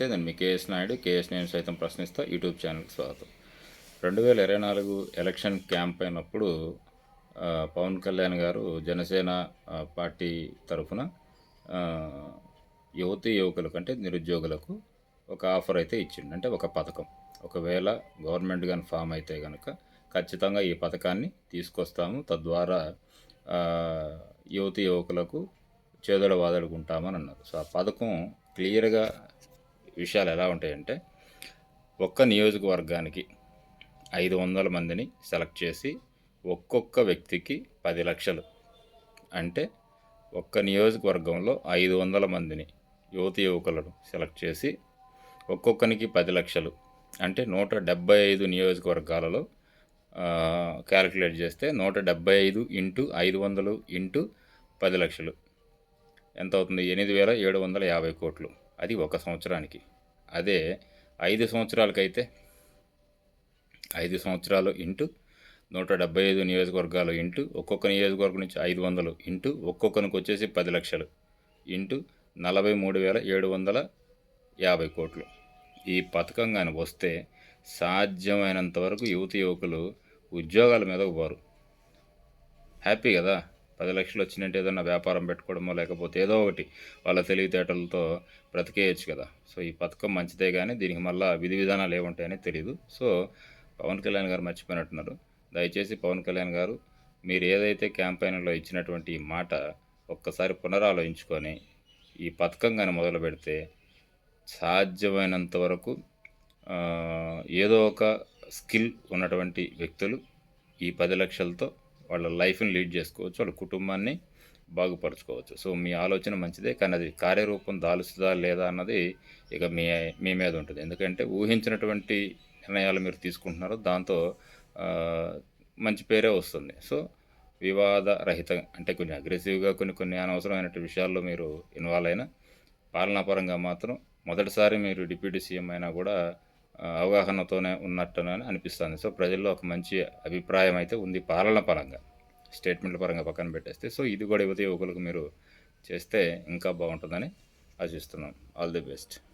నమస్తే నేను మీ KS Naidu. KS నేను సైతం ప్రశ్నిస్తా. యూట్యూబ్ ఛానల్కి స్వాగతం. రెండు వేల ఇరవై నాలుగు ఎలక్షన్ క్యాంప్ అయినప్పుడు పవన్ కళ్యాణ్ గారు జనసేన పార్టీ తరఫున యువతి యువకులకు అంటే నిరుద్యోగులకు ఒక ఆఫర్ అయితే ఇచ్చిండు. అంటే ఒక పథకం. ఒకవేళ గవర్నమెంట్ కానీ ఫామ్ అయితే కనుక ఖచ్చితంగా ఈ పథకాన్ని తీసుకొస్తాము. తద్వారా యువతి యువకులకు చేదోడ వాదడుకుంటామని అన్నారు. సో ఆ పథకం క్లియర్గా విషయాలు ఎలా ఉంటాయంటే ఒక్క నియోజకవర్గానికి ఐదు వందల మందిని సెలెక్ట్ చేసి ఒక్కొక్క వ్యక్తికి పది లక్షలు. అంటే ఒక్క నియోజకవర్గంలో ఐదు వందల మందిని యువతి యువకులను సెలెక్ట్ చేసి ఒక్కొక్కరికి పది లక్షలు. అంటే నూట డెబ్బై ఐదు నియోజకవర్గాలలో క్యాలిక్యులేట్ చేస్తే నూట డెబ్బై ఐదు ఇంటూ ఐదు వందలు ఇంటూ పది లక్షలు. ఎంత అవుతుంది? ఎనిమిది వేల ఏడు వందల యాభై కోట్లు. అది ఒక సంవత్సరానికి. అదే ఐదు సంవత్సరాలకైతే ఐదు సంవత్సరాలు ఇంటూ నూట డెబ్బై ఐదు నియోజకవర్గాలు ఇంటూ ఒక్కొక్క నియోజకవర్గం నుంచి ఐదు వందలు ఇంటూ ఒక్కొక్కరికి వచ్చేసి పది లక్షలు ఇంటూ నలభై మూడు వేల ఏడు వందల యాభై కోట్లు. ఈ పథకం కానీ వస్తే సాధ్యమైనంత వరకు యువతి యువకులు ఉద్యోగాల మీద పోరు. హ్యాపీ కదా? పది లక్షలు వచ్చినట్టు ఏదైనా వ్యాపారం పెట్టుకోవడమో లేకపోతే ఏదో ఒకటి వాళ్ళ తెలివితేటలతో బ్రతికేయచ్చు కదా. సో ఈ పథకం మంచిదే కానీ దీనికి మళ్ళీ విధి విధానాలు ఏముంటాయని తెలియదు సో పవన్ కళ్యాణ్ గారు మర్చిపోయినట్టున్నారు. దయచేసి పవన్ కళ్యాణ్ గారు మీరు ఏదైతే క్యాంపెయిన్లో ఇచ్చినటువంటి ఈ మాట ఒక్కసారి పునరాలోచించుకొని ఈ పథకం కానీ మొదలు పెడితే సాధ్యమైనంత వరకు ఏదో ఒక స్కిల్ ఉన్నటువంటి వ్యక్తులు ఈ పది లక్షలతో వాళ్ళ లైఫ్ని లీడ్ చేసుకోవచ్చు వాళ్ళ కుటుంబాన్ని బాగుపరచుకోవచ్చు. సో మీ ఆలోచన మంచిదే కానీ అది కార్యరూపం దాలుస్తుందా లేదా అన్నది ఇక మీ మీ మీద ఉంటుంది. ఎందుకంటే ఊహించినటువంటి నిర్ణయాలు మీరు తీసుకుంటున్నారు దాంతో మంచి పేరే వస్తుంది. సో వివాద రహిత అంటే కొన్ని అగ్రెసివ్గా కొన్ని కొన్ని అనవసరమైనటువంటి విషయాల్లో మీరు ఇన్వాల్వ్ అయినా పాలనాపరంగా మాత్రం మొదటిసారి మీరు డిప్యూటీ సీఎం అయినా కూడా అవగాహనతోనే ఉన్నట్టునని అనిపిస్తుంది. సో ప్రజల్లో ఒక మంచి అభిప్రాయం అయితే ఉంది పాలన పరంగా. స్టేట్మెంట్ల పరంగా పక్కన పెట్టేస్తే. సో ఇది కూడా యువత యువకులకు మీరు చేస్తే ఇంకా బాగుంటుందని ఆశిస్తున్నాం. All the best